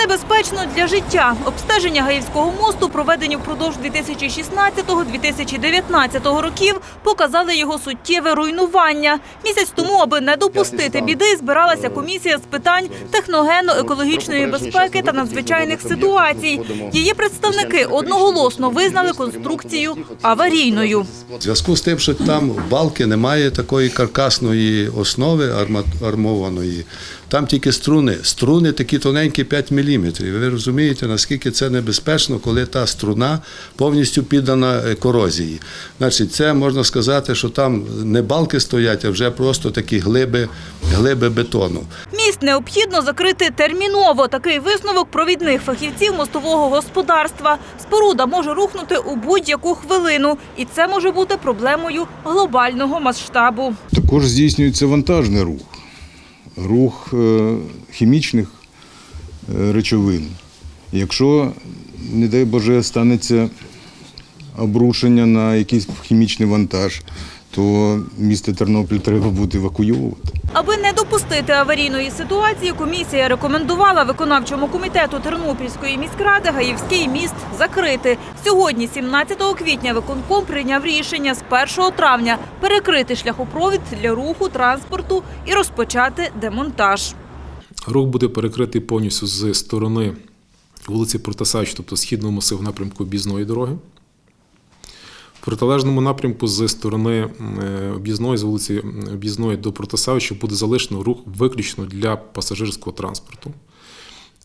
Небезпечно для життя. Обстеження Гаївського мосту, проведені впродовж 2016-2019 років, показали його суттєве руйнування. Місяць тому, аби не допустити біди, збиралася комісія з питань техногенно-екологічної безпеки та надзвичайних ситуацій. Її представники одноголосно визнали конструкцію аварійною. В зв'язку з тим, що там балки немає такої каркасної основи армованої, там тільки струни. Струни такі тоненькі 5 мм. Ви розумієте, наскільки це небезпечно, коли та струна повністю піддана е, корозії. Значить, це можна сказати, що там не балки стоять, а вже просто такі глиби, глиби бетону. Міст необхідно закрити терміново. Такий висновок провідних фахівців мостового господарства. Споруда може рухнути у будь-яку хвилину, і це може бути проблемою глобального масштабу. Також здійснюється вантажний рух, рух е, хімічних речовин. Якщо, не дай Боже, станеться обрушення на якийсь хімічний вантаж, то місто Тернопіль треба буде евакуйовувати. Аби не допустити аварійної ситуації, комісія рекомендувала виконавчому комітету Тернопільської міськради Гаївський міст закрити. Сьогодні, 17 квітня, виконком прийняв рішення з 1 травня перекрити шляхопровід для руху транспорту і розпочати демонтаж. Рух буде перекритий повністю з сторони вулиці Протасач, тобто східного масиву напрямку об'їзної дороги. В протилежному напрямку з сторони е, об'їзної, з вулиці об'їзної до Протасавича буде залишено рух виключно для пасажирського транспорту.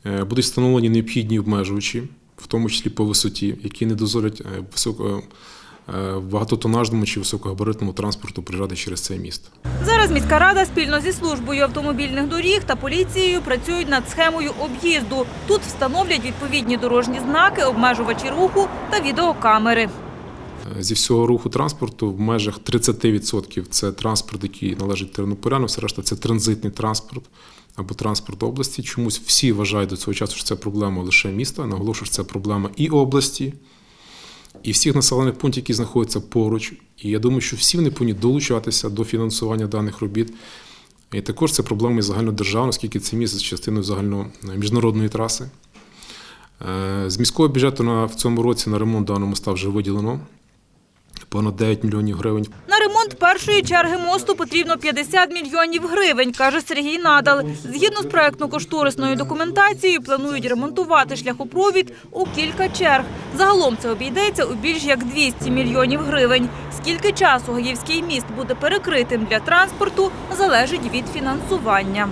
Е, Будуть встановлені необхідні обмежувачі, в тому числі по висоті, які не дозволять е, високо, е, багатотонажному чи високогабаритному транспорту приїжджати через цей міст. Зараз міська рада спільно зі службою автомобільних доріг та поліцією працюють над схемою об'їзду. Тут встановлять відповідні дорожні знаки, обмежувачі руху та відеокамери. Зі всього руху транспорту в межах 30% це транспорт, який належить тернополянам, все решта це транзитний транспорт або транспорт області. Чомусь всі вважають до цього часу, що це проблема лише міста. Наголошую, що це проблема і області, і всіх населених пунктів, які знаходяться поруч. І я думаю, що всі вони повинні долучатися до фінансування даних робіт. І також це проблема і загальнодержавна, оскільки це місце частиною загально міжнародної траси. Е, З міського бюджету на в цьому році на ремонт даному моста вже виділено понад 9 мільйонів гривень. Ремонт першої черги мосту потрібно 50 мільйонів гривень, каже Сергій Надал. Згідно з проектно-кошторисною документацією, планують ремонтувати шляхопровід у кілька черг. Загалом це обійдеться у більш як 200 мільйонів гривень. Скільки часу Гаївський міст буде перекритим для транспорту, залежить від фінансування.